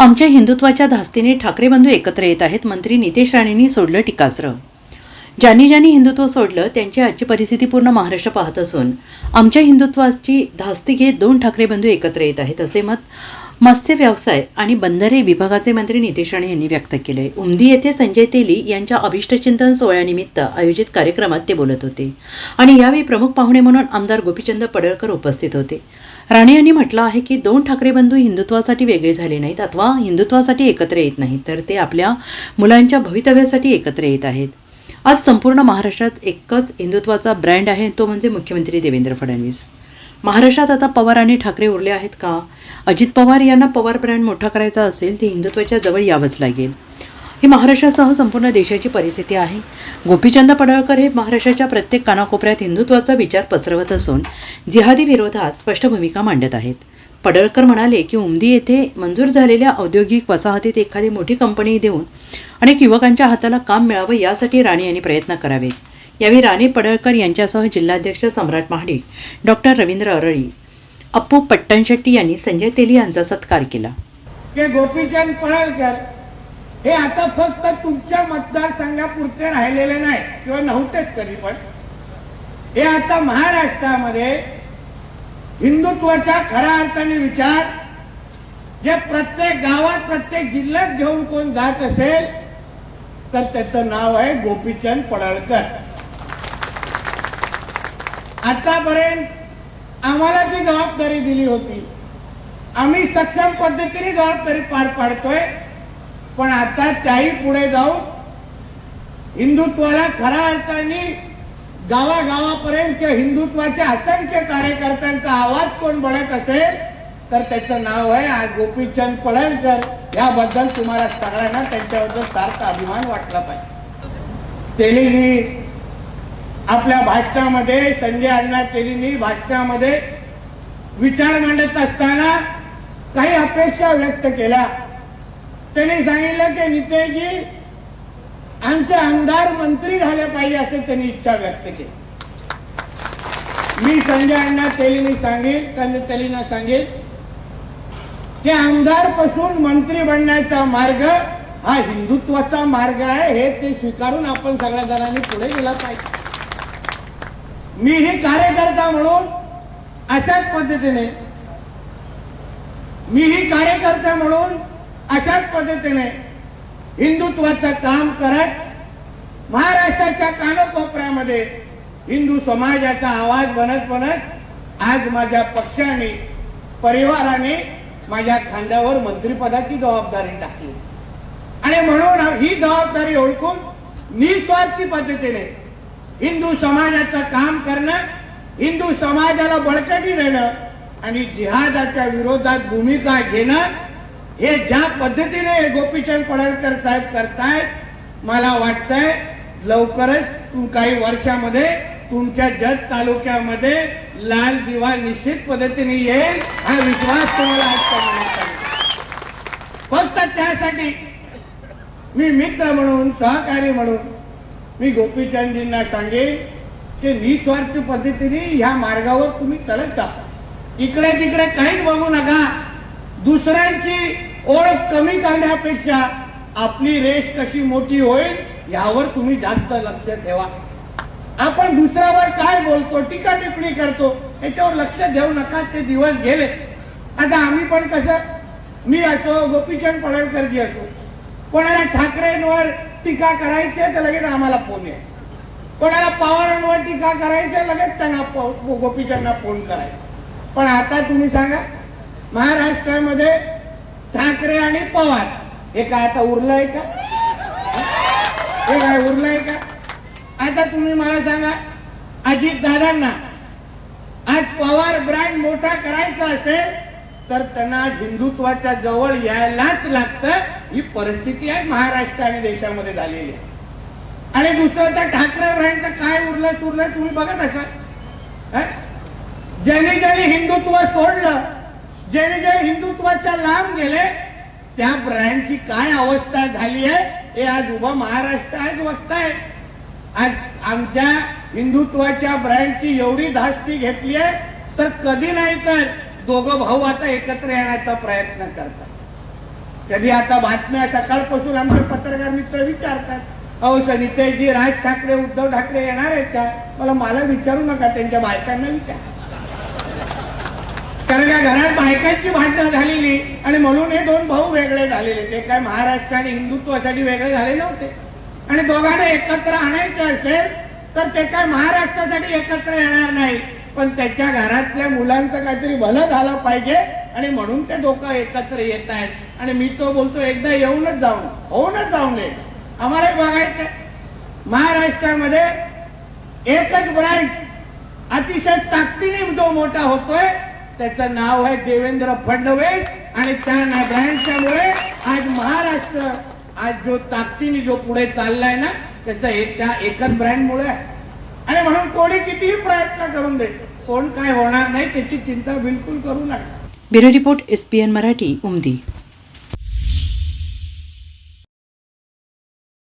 आमच्या हिंदुत्वाच्या धास्तीने ठाकरे बंधू एकत्र येत आहेत मंत्री नितेश राणेंनी सोडलं टीकास्त्र. ज्यांनी ज्यांनी हिंदुत्व सोडलं त्यांची आजची परिस्थिती पूर्ण महाराष्ट्र पाहत असून आमच्या हिंदुत्वाची धास्ती घेत दोन ठाकरे बंधू एकत्र येत आहेत असे मत मत्स्य व्यवसाय आणि बंदरे विभागाचे मंत्री नितेश राणे यांनी व्यक्त केले. उमदी येथे संजय तेली यांच्या अभिष्टचिंतन सोहळ्यानिमित्त आयोजित कार्यक्रमात ते बोलत होते. आणि यावेळी प्रमुख पाहुणे म्हणून आमदार गोपीचंद पडळकर उपस्थित होते. राणे यांनी म्हटलं आहे की दोन ठाकरे बंधू हिंदुत्वासाठी वेगळे झाले नाहीत अथवा हिंदुत्वासाठी एकत्र येत नाहीत तर ते आपल्या मुलांच्या भवितव्यासाठी एकत्र येत आहेत. आज संपूर्ण महाराष्ट्रात एकच हिंदुत्वाचा ब्रँड आहे तो म्हणजे मुख्यमंत्री देवेंद्र फडणवीस. महाराष्ट्रात आता पवार आणि ठाकरे उरले आहेत का? अजित पवार यांना पवार ब्रँड मोठा करायचा असेल ते हिंदुत्वाच्या जवळ यावंच लागेल. ही महाराष्ट्रासह संपूर्ण देशाची परिस्थिती आहे. गोपीचंद पडळकर हे महाराष्ट्राच्या प्रत्येक कानाकोपऱ्यात हिंदुत्वाचा विचार पसरवत असून जिहादी विरोधात स्पष्ट भूमिका मांडत आहेत. पडळकर म्हणाले की उमदी येथे मंजूर झालेल्या औद्योगिक वसाहतीत एखादी मोठी कंपनी देऊन अनेक युवकांच्या हाताला काम मिळावं यासाठी राणे यांनी प्रयत्न करावेत. यावेळी राणे पडळकर यांच्यासह जिल्हाध्यक्ष सम्राट महाडिक डॉक्टर रवींद्र अरळी अप्पू पट्टणशेट्टी यांनी संजय तेली यांचा सत्कार केला. गोपीचंद पडळकर हे आता फक्त तुमच्या मतदारसंघापुरते राहिलेले नाही किंवा नव्हतेच तरी पण. हे आता महाराष्ट्रामध्ये हिंदुत्वाचा खऱ्या अर्थाने विचार जे प्रत्येक गावात प्रत्येक जिल्ह्यात घेऊन कोण जात असेल तर त्याचं नाव आहे गोपीचंद पडळकर. आतापर्यंत आम्हाला ती जबाबदारी दिली होती आम्ही सक्षम पद्धतीने जबाबदारी पार पाडतोय पण आता त्याही पुढे जाऊन हिंदुत्वाला खऱ्या अर्थाने गावागावापर्यंत किंवा हिंदुत्वाच्या असंख्य कार्यकर्त्यांचा आवाज कोण बनत असेल तर त्याचं नाव आहे आज गोपीचंद पडळकर याबद्दल तुम्हाला सगळ्यांना त्यांच्याबद्दल सारखा अभिमान वाटला पाहिजे. तेलीनी आपल्या भाषणामध्ये संजय अण्णा तेलीनी भाषणामध्ये विचार मांडत असताना काही अपेक्षा व्यक्त केल्या. त्यांनी सांगितलं की नितेशजी आमचे आमदार मंत्री झाले पाहिजे असे त्यांनी इच्छा व्यक्त केली. मी संजय अण्णा तेलीनी सांगेल संजय तेलीना सांगेल की आमदारपासून मंत्री बनण्याचा मार्ग हा हिंदुत्वाचा मार्ग आहे हे ते स्वीकारून आपण सगळ्या जणांनी पुढे गेला पाहिजे. मी ही कार्यकर्ता म्हणून अशाच पद्धतीने मी ही कार्यकर्ता म्हणून अशाच पद्धतीने हिंदुत्वाचं काम करत महाराष्ट्राच्या कानकोपऱ्यामध्ये हिंदू समाजाचा आवाज बनत बनत आज माझ्या पक्षाने परिवाराने माझ्या खांद्यावर मंत्रिपदाची जबाबदारी टाकली. आणि म्हणून ही जबाबदारी ओळखून निस्वार्थी पद्धतीने हिंदू समाजाचं काम करणं हिंदू समाजाला बळकटी देणं आणि जिहादाच्या विरोधात भूमिका घेणं हे ज्या पद्धतीने गोपीचंद पडळकर साहेब करतायत मला वाटतंय लवकरच तुम काही वर्षामध्ये तुमच्या जत तालुक्यामध्ये लाल दिवा निश्चित पद्धतीने येईल हा विश्वास तुम्हाला आज फक्त त्यासाठी मी मित्र म्हणून सहकारी म्हणून मी गोपीचंदजींना सांगेन की निस्वार्थ पद्धतीने ह्या मार्गावर तुम्ही चलत जा. इकडे तिकडे काहीच बघू नका. दुसऱ्यांची ओळख कमी करण्यापेक्षा आपली रेस कशी मोठी होईल यावर तुम्ही जास्त लक्ष ठेवा. आपण दुसऱ्यावर काय बोलतो टीका टिप्पणी करतो याच्यावर लक्ष देऊ नका ते दिवस गेले. आता आम्ही पण कसं मी असो गोपीचंद पडळकरजी असो कोणाला ठाकरेंवर टीका करायची तर लगेच आम्हाला फोन आहे कोणाला पवारांवर टीका करायची लगेच त्यांना गोपीचंदना फोन करायचा. पण आता तुम्ही सांगा महाराष्ट्रामध्ये ठाकरे आणि पवार. हे काय आता उरलंय का? हे काय उरलंय का? आता तुम्ही मला सांगा अजित दादांना आज पवार ब्रँड मोठा करायचा असेल तर त्यांना हिंदुत्वाच्या जवळ यायलाच लागतं. ही परिस्थिती आहे महाराष्ट्र आणि देशामध्ये झालेली आहे. आणि दुसरं तर ठाकरे ब्रँडचं काय उरलं चुरलं तुम्ही बघत असाल. ज्यांनी ज्यांनी हिंदुत्व सोडलं ज्याने जे हिंदुत्वाच्या लांब गेले त्या ब्रँडची काय अवस्था झाली आहे हे आज उभं महाराष्ट्र आज बघताय. आज आमच्या हिंदुत्वाच्या ब्रँडची एवढी धास्ती घेतली आहे तर कधी नाही तर दोघं भाऊ आता एकत्र येण्याचा प्रयत्न करतात. कधी आता बातम्या सकाळपासून आमचे पत्रकार मित्र विचारतात अहो सर नितेशजी राज ठाकरे उद्धव ठाकरे येणार आहेत का? मला मला विचारू नका त्यांच्या बायकांना विचार. कारण या घरात बायकांची भांडणं झालेली आणि म्हणून हे दोन भाऊ वेगळे झालेले. ते काय महाराष्ट्र आणि हिंदुत्वासाठी वेगळे झाले नव्हते. आणि दोघांना एकत्र आणायचे असेल तर ते काय महाराष्ट्रासाठी एकत्र येणार नाही. पण त्याच्या घरातल्या मुलांचं काहीतरी भलं झालं पाहिजे आणि म्हणून ते दोघं एकत्र येत आहेत. आणि मी तो बोलतो एकदा येऊनच जाऊन होऊनच जाऊन दे आम्हाला बघायचं महाराष्ट्रामध्ये एकच ब्रँड अतिशय ताकदीने जो मोठा होतोय त्याचं नाव आहे देवेंद्र फडणवीस आणि त्या ब्रँडच्यामुळे आज महाराष्ट्र आज जो ताकदीने जो पुढे चाललाय ना त्याचा एक त्या एकच ब्रँडमुळे आहे. आणि म्हणून कोणी कितीही प्रयत्न करून दे कोण काय होणार नाही त्याची चिंता बिलकुल करू नका. Bureau report S P N Marathi Umadi.